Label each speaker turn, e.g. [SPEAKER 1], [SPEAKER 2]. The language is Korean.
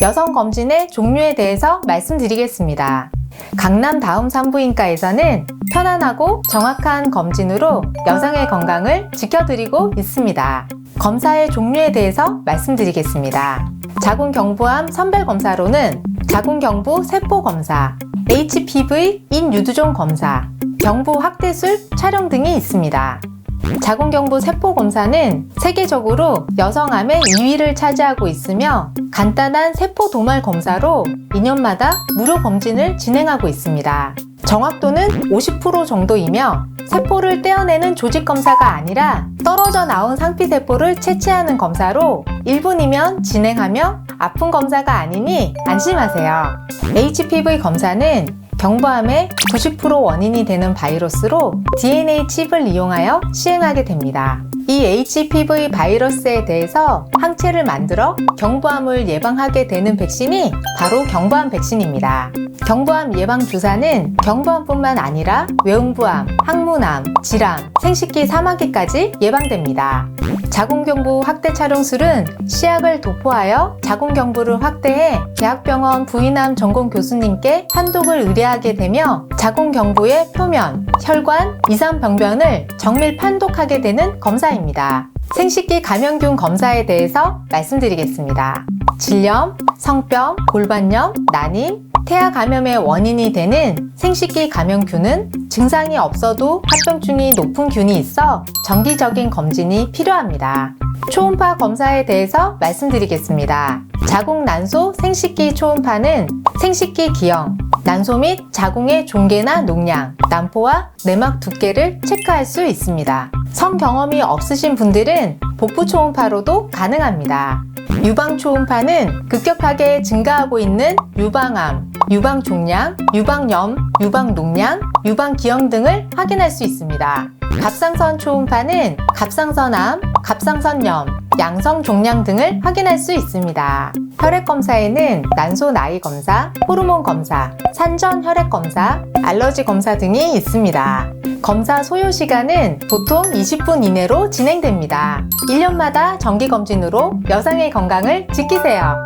[SPEAKER 1] 여성 검진의 종류에 대해서 말씀드리겠습니다. 강남 다음 산부인과에서는 편안하고 정확한 검진으로 여성의 건강을 지켜드리고 있습니다. 검사의 종류에 대해서 말씀드리겠습니다. 자궁경부암 선별 검사로는 자궁경부 세포 검사, HPV 인유두종 검사, 경부 확대술 촬영 등이 있습니다. 자궁경부 세포 검사는 세계적으로 여성암의 2위를 차지하고 있으며 간단한 세포 도말 검사로 2년마다 무료 검진을 진행하고 있습니다. 정확도는 50% 정도이며 세포를 떼어내는 조직 검사가 아니라 떨어져 나온 상피세포를 채취하는 검사로 1분이면 진행하며 아픈 검사가 아니니 안심하세요. HPV 검사는 경부암의 90% 원인이 되는 바이러스로 DNA 칩을 이용하여 시행하게 됩니다. 이 HPV 바이러스에 대해서 항체를 만들어 경부암을 예방하게 되는 백신이 바로 경부암 백신입니다. 경부암 예방 주사는 경부암뿐만 아니라 외음부암, 항문암, 질암, 생식기 사마귀까지 예방됩니다. 자궁경부 확대 촬영술은 시약을 도포하여 자궁경부를 확대해 대학병원 부인암 전공 교수님께 판독을 의뢰하게 되며 자궁경부의 표면, 혈관, 이상 병변을 정밀 판독하게 되는 검사 입니다. 생식기 감염균 검사에 대해서 말씀드리겠습니다. 질염, 성병, 골반염, 난임, 태아 감염의 원인이 되는 생식기 감염균은 증상이 없어도 합병증이 높은 균이 있어 정기적인 검진이 필요합니다. 초음파 검사에 대해서 말씀드리겠습니다. 자궁 난소 생식기 초음파는 생식기 기형, 난소 및 자궁의 종계나 농량, 난포와 내막 두께를 체크할 수 있습니다. 성 경험이 없으신 분들은 복부 초음파로도 가능합니다. 유방 초음파는 급격하게 증가하고 있는 유방암, 유방 종양, 유방염, 유방 농량, 유방 기형 등을 확인할 수 있습니다. 갑상선 초음파는 갑상선암, 갑상선염, 양성 종양 등을 확인할 수 있습니다. 혈액 검사에는 난소 나이 검사, 호르몬 검사, 산전 혈액 검사, 알러지 검사 등이 있습니다. 검사 소요 시간은 보통 20분 이내로 진행됩니다. 1년마다 정기 검진으로 여성의 건강을 지키세요.